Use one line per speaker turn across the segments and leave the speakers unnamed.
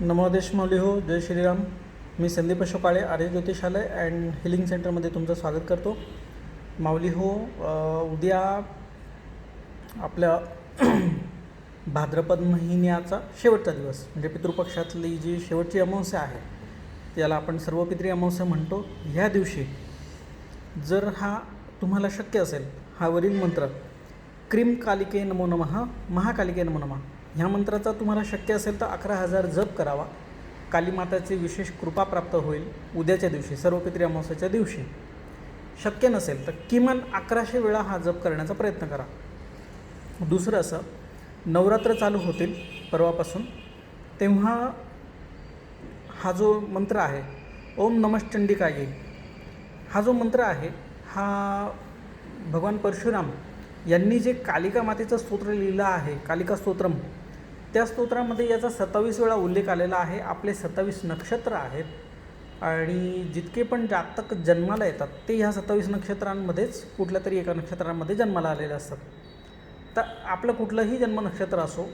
नमोदेश मौली हो जय श्रीराम. मी संदीप अशोकाळे आर्य ज्योतिषालय अँड हिलिंग सेंटरमध्ये तुमचं स्वागत करतो. माऊली हो उद्या आपल्या भाद्रपद महिन्याचा शेवटचा दिवस म्हणजे पितृपक्षातली जी शेवटची अमावस्या आहे त्याला आपण सर्व पितरी अमावस्या म्हणतो. ह्या दिवशी जर हा तुम्हाला शक्य असेल हा वरील मंत्र क्रीम कालिके नमो नमः महाकालिके नमो नमः ह्या मंत्राचा तुम्हाला शक्य असेल तर अकरा हजार जप करावा. कालीमाताची विशेष कृपा प्राप्त होईल उद्याच्या दिवशी सर्वपित्री अमावस्याच्या दिवशी. शक्य नसेल तर किमान अकराशे वेळा हा जप करण्याचा प्रयत्न करा. दुसरं असं नवरात्र चालू होतील परवापासून तेव्हा हा जो मंत्र आहे ओम नमश्चंडिका येईल हा जो मंत्र आहे हा भगवान परशुराम यांनी जे कालिका मातेचं स्तोत्र लिहिलं आहे कालिका स्तोत्रम त्या स्तोत्रामध्ये याचा सत्तावीस वेळा उल्लेख आलेला आहे. आपले सत्तावीस नक्षत्र आहेत आणि जितके पण जातक जन्माला येतात ते ह्या सत्तावीस नक्षत्रांमध्येच कुठल्या तरी एका नक्षत्रांमध्ये जन्माला आलेले असतात. तर आपलं कुठलंही जन्म नक्षत्र असो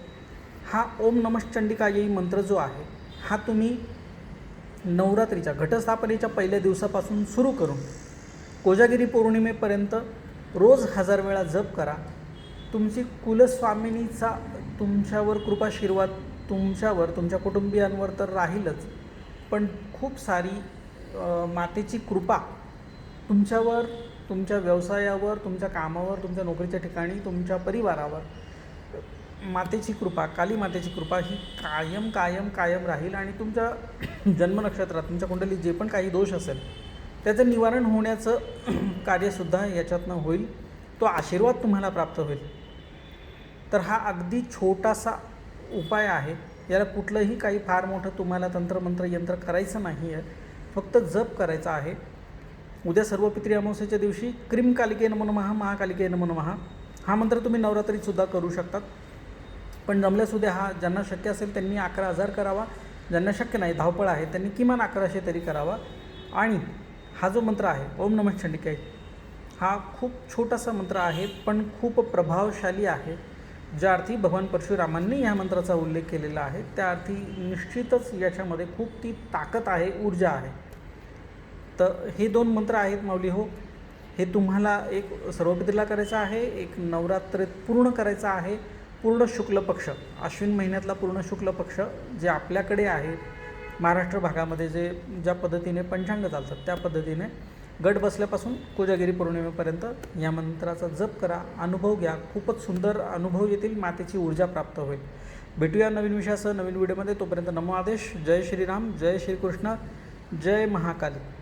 हा ओम नमश्चंडिका येई मंत्र जो आहे हा तुम्ही नवरात्रीच्या घटस्थापनेच्या पहिल्या दिवसापासून सुरू करून कोजागिरी पौर्णिमेपर्यंत रोज हजार वेळा जप करा. तुमची कुलस्वामिनीचा तुमच्यावर कृपाशीर्वाद तुमच्यावर तुमच्या कुटुंबियांवर तर राहीलच. पण खूप सारी मातेची कृपा तुमच्यावर तुमच्या व्यवसायावर तुमच्या कामावर तुमच्या नोकरीच्या ठिकाणी तुमच्या परिवारावर. मातेची कृपा काली मातेची कृपा ही कायम कायम कायम राहील आणि तुमच्या जन्मनक्षत्रात तुमच्या कुंडलीत जे पण काही दोष असेल त्याचं निवारण होण्याचं कार्यसुद्धा याच्यातनं होईल. तो आशीर्वाद तुम्हाला प्राप्त होईल. तर हा अगदी छोटासा उपाय आहे. याला कुठलंही काही फार मोठं तुम्हाला तंत्रमंत्र यंत्र करायचं नाही आहे. फक्त जप करायचा आहे. उद्या सर्व पित्री अमावस्येच्या दिवशी क्रीम कालिके नमो महा महाकालिके नमो महा हा मंत्र तुम्ही नवरात्रीतसुद्धा करू शकतात. पण जमल्यास उद्या हा ज्यांना शक्य असेल त्यांनी अकरा हजार करावा. ज्यांना शक्य नाही धावपळ आहे त्यांनी किमान अकराशे तरी करावा. आणि हा जो मंत्र आहे ओम नमः चंडिके हा खूप छोटासा मंत्र आहे पण खूप प्रभावशाली आहे. ज्या अर्थी भगवान परशुरामांनी ह्या मंत्राचा उल्लेख केलेला आहे त्या अर्थी निश्चितच याच्यामध्ये खूप ती ताकद आहे ऊर्जा आहे. तर हे दोन मंत्र आहेत माऊली हो. हे तुम्हाला एक सर्वपित्रीला करायचं आहे एक नवरात्रीत पूर्ण करायचं आहे पूर्ण शुक्ल पक्ष. अश्विन महिन्यातला पूर्ण शुक्ल पक्ष जे आपल्याकडे आहे महाराष्ट्र भागामध्ये जे ज्या पद्धतीने पंचांग चालतात त्या पद्धतीने गट बसल्यापासून कोजागिरी पौर्णिमेपर्यंत या मंत्राचा जप करा अनुभव घ्या. खूपच सुंदर अनुभव येतील मातेची ऊर्जा प्राप्त होईल. भेटूया नवीन विषयासह नवीन व्हिडिओमध्ये. तोपर्यंत नमो आदेश. जय श्रीराम. जय श्रीकृष्ण. जय महाकाली.